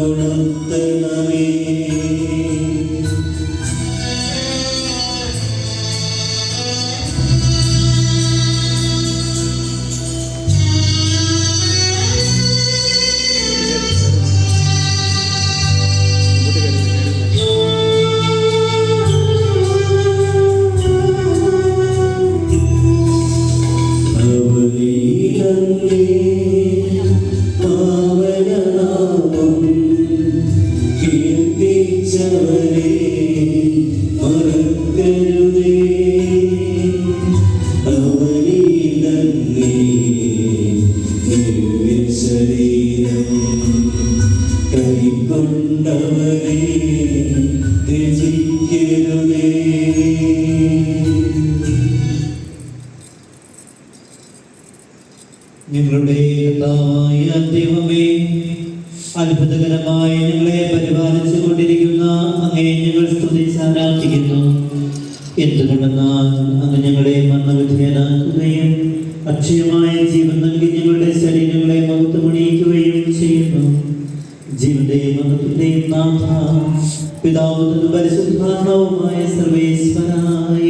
You. അനുഗ്രഹിക്കുകയും ചെയ്യുന്നു. ജീവന്റെയും മതത്തിന്റെയും നാഥ പിതാവ് പരിശുദ്ധാത്മാവുമായ സർവേശ്വരായ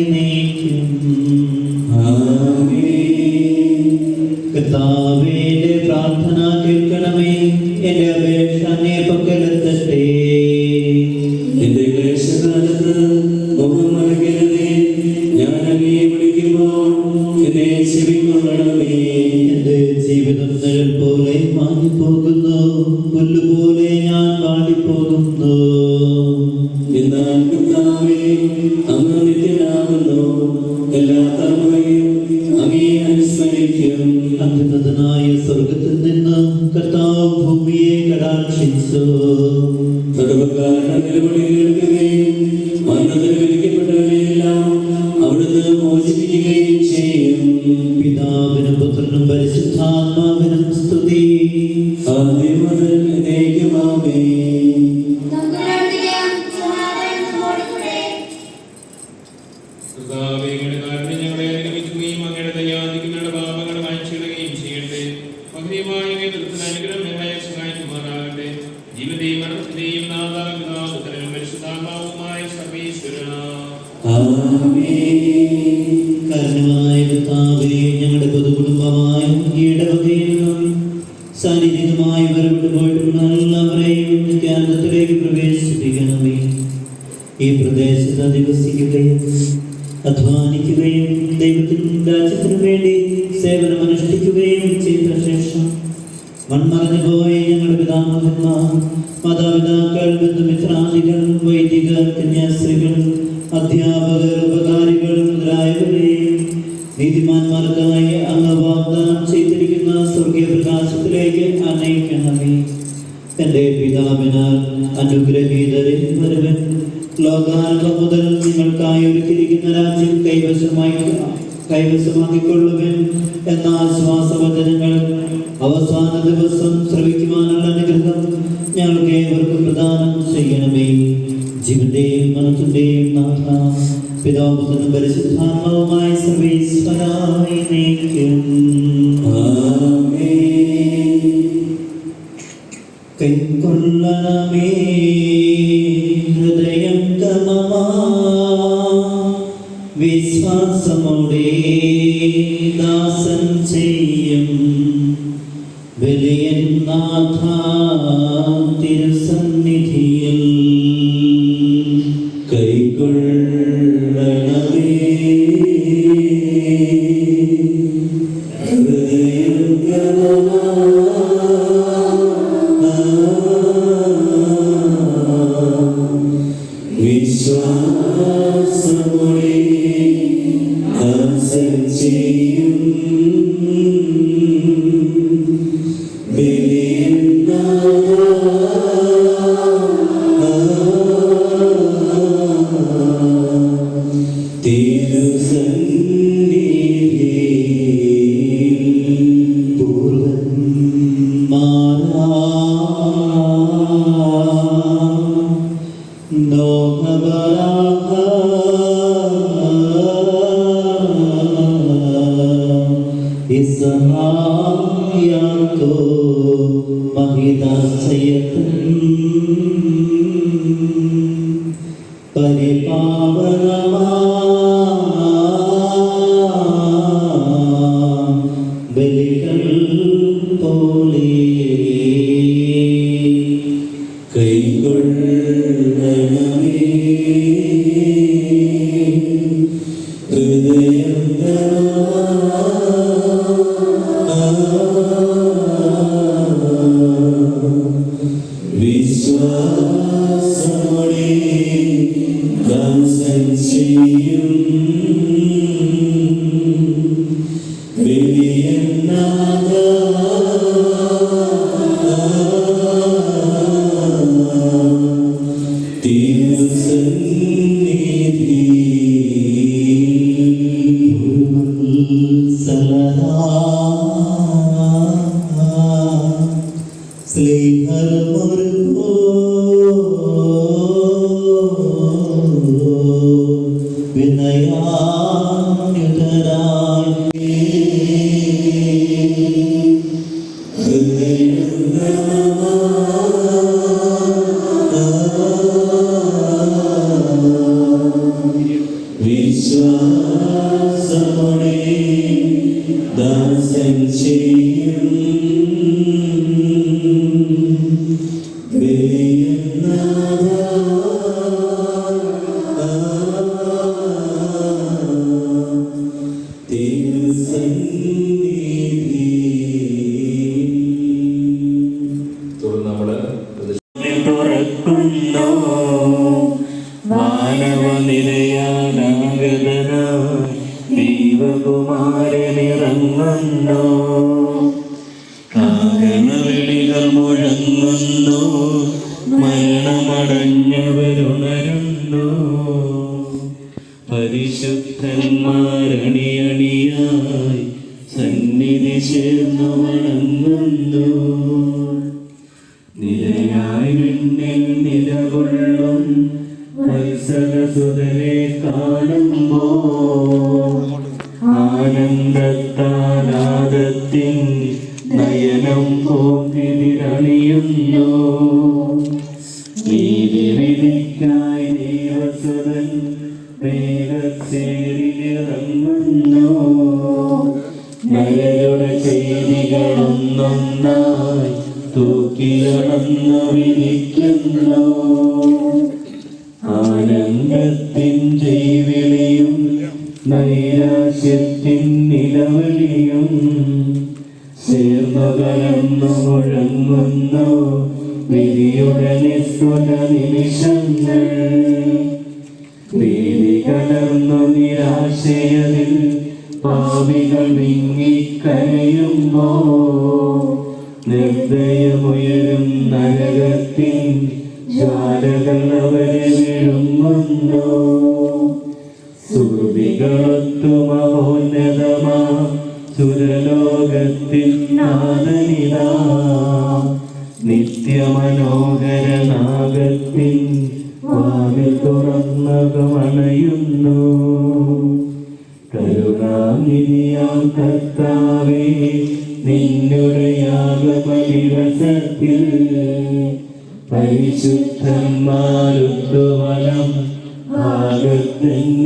Oh. നിത്യമായ വേദത്തിന് അനുഗ്രഹം ഞങ്ങളെ സഹായിക്കുമാറാകട്ടെ ജീവിതയും മരണത്തിന്റെയും നാദാം പിതാവ് ഉത്തരനും പരിശുദ്ധാത്മാവുമായ ഞങ്ങളുടെ പൊതുകുടുംബമായ ഇടവകയെന്നും സാന്നിധ്യമായി വരവിട്ട് പോയിട്ടുള്ള എല്ലാവരെയും കേന്ദ്രത്തിലേക്ക് ഈ പ്രദേശത്ത് അധിവസിക്കുകയും അധ്വാനി ശാസ്ത്രികൾ അധ്യാപകർ ഉപകാരികൾ മുതലായവരെയും നീതിമാന്മാർക്കായി അങ്ങ് വാഗ്ദാനം ചെയ്തിരിക്കുന്ന സ്വർഗീയ പ്രകാശത്തിലേക്ക് അനയിക്കണമേ എന്റെ പിതാവിനാൽ അനുഗ്രഹീതരിൽ വരുവൻ ലോകാലം മുതൽ നിങ്ങൾക്കായി ഒരുക്കിയിരിക്കുന്ന രാജ്യം കൈവശമായി കൈവശമാക്കിക്കൊള്ളുവൻ എന്ന ആശ്വാസവചനങ്ങൾ അവസാന Santo. വിശ്വാസമുടി is the love. വിശ്വാസമോടെ ആനന്ദത്താലാദത്തിൻ നയനം പോക്കിരിരണിയുന്നു നീതി വിധിക്കായി ദൈവസുതൻ വേഗത്തേരിലിറങ്ങുന്നു നരരുടെ ചെയ്തികളൊന്നൊന്നായി തൂക്കിയളന്നു വിരിക്കുന്നു. നൈരാശ്യത്തിൻ നിലവിളിയും ചേർന്നു മുഴങ്ങുന്ന വിധിയുടെ നിസ്തുല നിമിഷങ്ങൾ. നീതി കലർന്നു നിരാശയതിൽ പാവികൾ വിങ്ങിക്കരയുമ്പോ നിർദ്ദയമുയരും നരകത്തിൻ ജ്വാലകൾ അവരെ വിഴുങ്ങുന്നു. സുഹൃതികളൊത്തു മഹോന്നതമാ സുരലോകത്തിൻ നാദനിതാ നിത്യമനോഹര നാഗത്തിൻ വാതിൽ തുറന്നകമണയുന്നു കരുണാനിധിയാം കർത്താവേ നിന്നുടെ യാഗപരിവസത്തിൽ പരിശുദ്ധന്മാരുദ്ധവനം ഭാഗത്തെന്നെ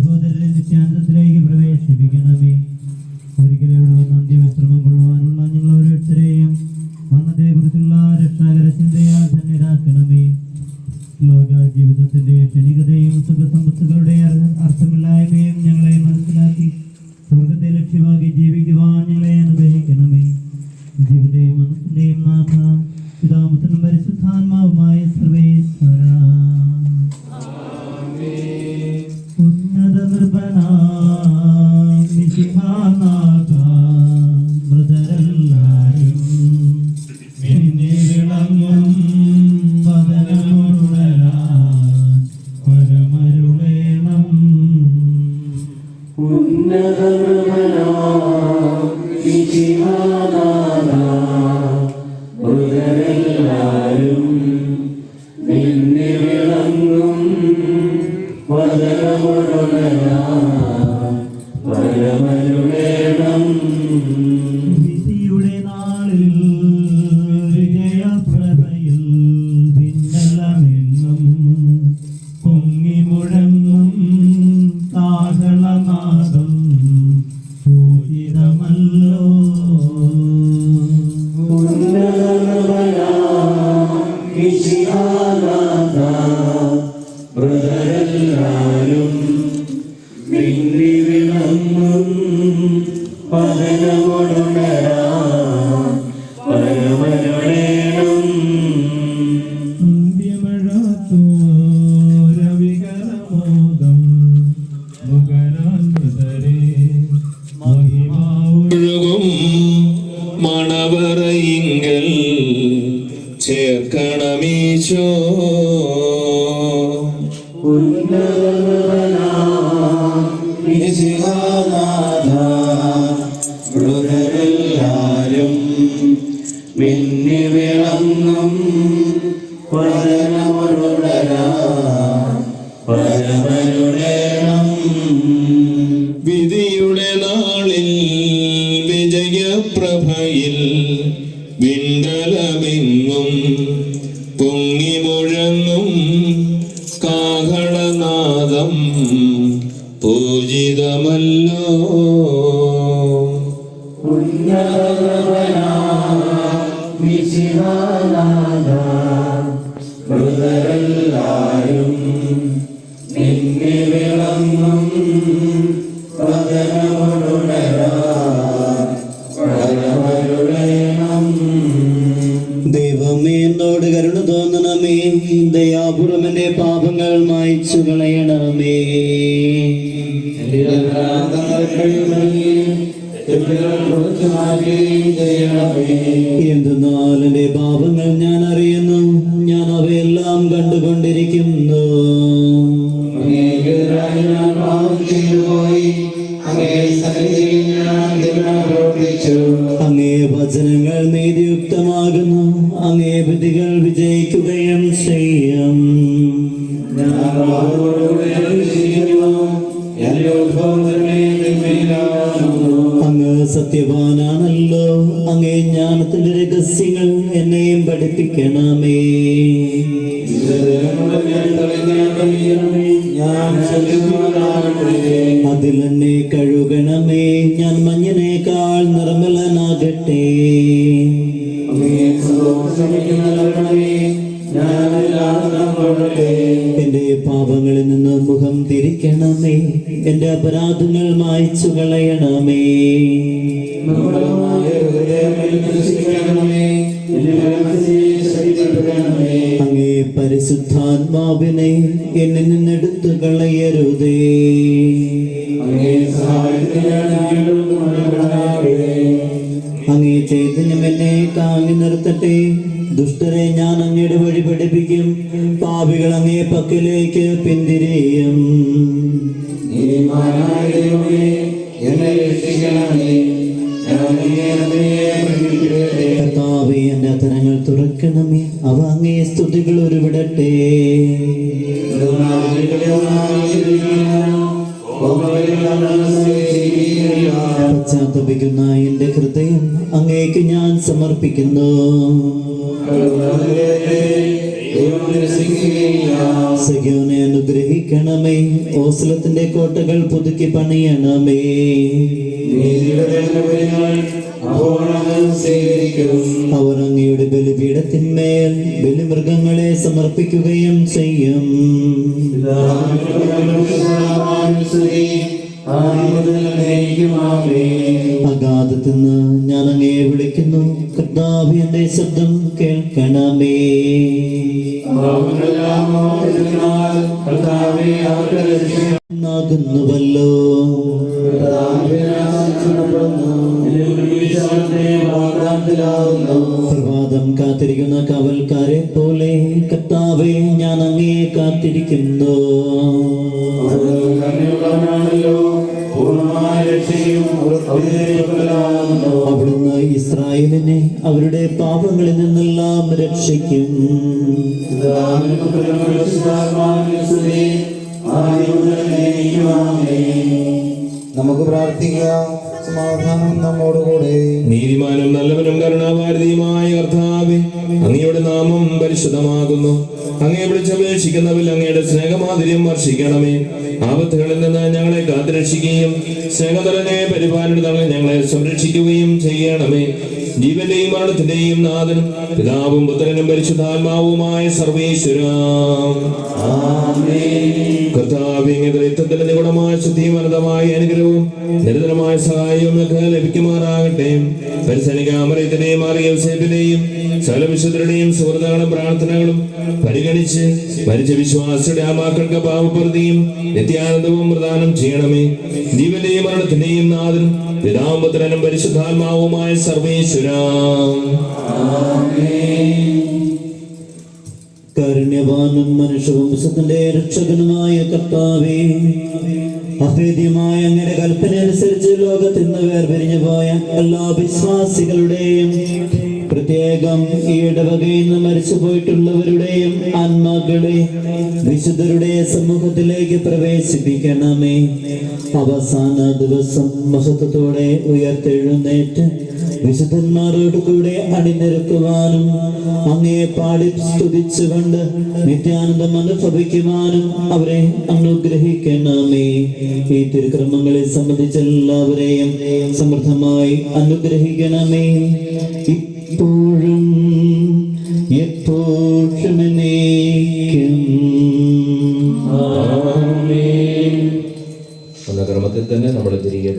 സഹോദരരെ നിത്യാന്തത്തിലേക്ക് പ്രവേശിപ്പിക്കണമേ. ഒരിക്കലും ഇവിടെ അവറയിങ്കൽ ചേർക്കണമീശോ பதம் ചെയ്യണമേ എന്തെന്നാൽ do തടവി നിർത്തട്ടെ. ദുഷ്ടരെ ഞാൻ അങ്ങയുടെ വഴി പഠിപ്പിക്കും. പാപികൾ അങ്ങേ പക്കലേക്ക് പിന്തിരിയും. എന്നെ രക്ഷിക്കണമേ. കർത്താവെ എന്റെ അത്തരങ്ങൾ തുറക്കണമേ. അവ അങ്ങേ സ്തുതികൾ ഉരുവിടട്ടെ. പശ്ചാത്തപിക്കുന്ന എന്റെ ഹൃദയം അങ്ങേക്ക് ഞാൻ സമർപ്പിക്കുന്നു. സഖ്യോനെ അനുഗ്രഹിക്കണമേ. ഓസ്ലത്തിന്റെ കോട്ടകൾ പുതുക്കി പണിയണമേ. അവർ അങ്ങയുടെ ബലിപീഠത്തിന്മേൽ ബലിമൃഗങ്ങളെ സമർപ്പിക്കുകയും ചെയ്യും. അഗാധത്തിൽ നിന്ന് വിളിക്കുന്നു കർത്താവ് എന്റെ ശബ്ദം കേൾക്കണമേ. ാകുന്നുവല്ലോ പ്രഭാതം കാത്തിരിക്കുന്ന കാവൽക്കാരെ പോലെ കർത്താവെ ഞാൻ അങ്ങേ കാത്തിരിക്കുന്നു. പൂർണമായ ഇസ്രായേലിനെ അവരുടെ പാപങ്ങളിൽ നിന്നെല്ലാം രക്ഷിക്കും. നമുക്ക് പ്രാർത്ഥിക്കാം സമാധാനം നമ്മോടുകൂടെ. നീതിമാനും നല്ലവനും കരുണാഭാരതിയുമായ കർത്താവെ അങ്ങയുടെ നാമം പരിശുദ്ധമാകുന്നു. അങ്ങയെ വിളിച്ചപേക്ഷിക്കുന്നവരിൽ അങ്ങയുടെ സ്നേഹമാധുര്യം വർഷിക്കണമേ. ആപത്തുകളിൽ നിന്ന് ഞങ്ങളെ കാത്തുരക്ഷിക്കുകയും സ്നേഹതലനെ പരിപാലനതളെ ഞങ്ങളെ സംരക്ഷിക്കുകയും ചെയ്യണമേ. ജീവന്റെയും മരണത്തിന്റെയും നാഥൻ പിതാവും പുത്രനും പരിശുദ്ധാത്മാവുമായ സർവേശ്വര. കർത്താവ് യുദ്ധത്തിന്റെ നിഗുണമായ ശുദ്ധിയും അനന്തമായ അനുഗ്രഹവും നിരന്തരമായ സഹായവും ഞങ്ങൾക്ക് ലഭിക്കുമാറാകട്ടെ. പരിസനികാമറിയത്തിന്റെയും അറിയവസേപ്പിന്റെയും സകല വിശുദ്ധരുടെയും സുഹൃത്തുക്കളും പ്രാർത്ഥനകളും പരിഗണിച്ച് മരിച്ച വിശ്വാസിയുടെ ആമാക്കൾക്ക് പാവപ്രതിയും നിത്യാനന്ദവും പ്രദാനം ചെയ്യണമേ. ജീവന്റെയും മരണത്തിന്റെയും നാഥനും പിതാമ്പുത്രനും പരിശുദ്ധാത്മാവുമായ സർവേശ്വര. കാരുണ്യവാനും മനുഷ്യവംശത്തിന്റെ രക്ഷകനുമായ കർത്താവേ അഭേദ്യമായ അങ്ങനെ കൽപ്പന അനുസരിച്ച് ലോകത്തിൽ നിന്ന് വേർപിരിഞ്ഞു പോയ എല്ലാ വിശ്വാസികളുടെയും പ്രത്യേകം ഈ ഇടവകയിൽ നിന്ന് മരിച്ചു പോയിട്ടുള്ളവരുടെയും ആത്മാക്കളെ വിശുദ്ധരുടെ സമൂഹത്തിലേക്ക് പ്രവേശിപ്പിക്കണമേ. അവസാന ദിവസം മഹത്വത്തോടെ ഉയർത്തെഴുന്നേറ്റ് വിശുദ്ധന്മാരോട് കൂടെ അണിനിരക്കുവാനും അങ്ങേ പാടി സ്തുതിച്ചുകൊണ്ട് നിത്യാനന്ദം അനുഭവിക്കുവാനും അവരെ അനുഗ്രഹിക്കണമേ. ഈ തിരുക്രമങ്ങളെ സംബന്ധിച്ച് എല്ലാവരെയും സമൃദ്ധമായി അനുഗ്രഹിക്കണമേ. എപ്പോഴും. എന്ന ക്രമത്തിൽ തന്നെ നമ്മൾ തിരികെ